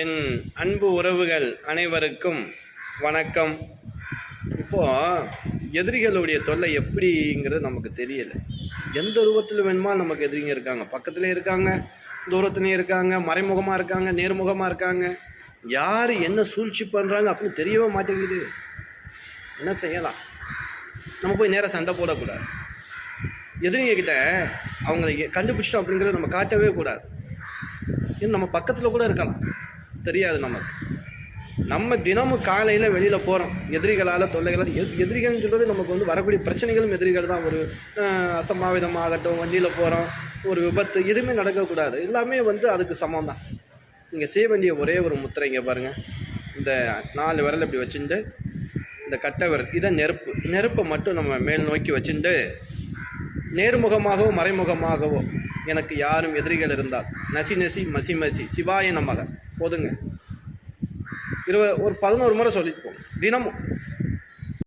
என் அன்பு உறவுகள் அனைவருக்கும் வணக்கம். இப்போ எதிரிகளுடைய தொல்லை எப்படிங்கிறது நமக்கு தெரியல. எந்த ரூபத்தில் வேணுமா நமக்கு எதிரிங்க இருக்காங்க. பக்கத்துலேயும் இருக்காங்க தூரத்துலேயும் இருக்காங்க மறைமுகமாக இருக்காங்க நேர்முகமாக இருக்காங்க. யார் என்ன சூழ்ச்சி பண்ணுறாங்க அப்படின்னு தெரியவே மாட்டேங்குது. என்ன செய்யலாம்? நம்ம போய் நேராக சண்டை போடக்கூடாது. எதிரிங்க அவங்களை கண்டுபிடிச்சிட்டோம் அப்படிங்கிறத நம்ம காட்டவே கூடாது. இன்னும் நம்ம பக்கத்தில் கூட இருக்கலாம். தெரியாது நமக்கு. நம்ம தினமும் காலையில் வெளியில் போகிறோம் எதிரிகளால் தொல்லைகளால் எத் எதிரிகள்னு சொல்கிறது நமக்கு வந்து வரக்கூடிய பிரச்சனைகளும் எதிரிகள் தான். ஒரு அசம்பாவிதமாகட்டும் வண்டியில் போகிறோம் ஒரு விபத்து எதுவுமே நடக்கக்கூடாது. எல்லாமே வந்து அதுக்கு சமம் தான் நீங்கள் செய்ய வேண்டிய ஒரே ஒரு முத்திரை இங்கே பாருங்கள் இந்த நாலு விரல் இப்படி வச்சுட்டு இந்த கட்டை விரல் இதை நெருப்பு நெருப்பை மட்டும் நம்ம மேல் நோக்கி வச்சுட்டு நேர்முகமாகவோ மறைமுகமாகவோ எனக்கு யாரும் எதிரிகள் இருந்தால் நசி நசி மசி மசி சிவாய நமக. போதுங்க. இருபது ஒரு பதினோரு முறை சொல்லிட்டு தினமும்.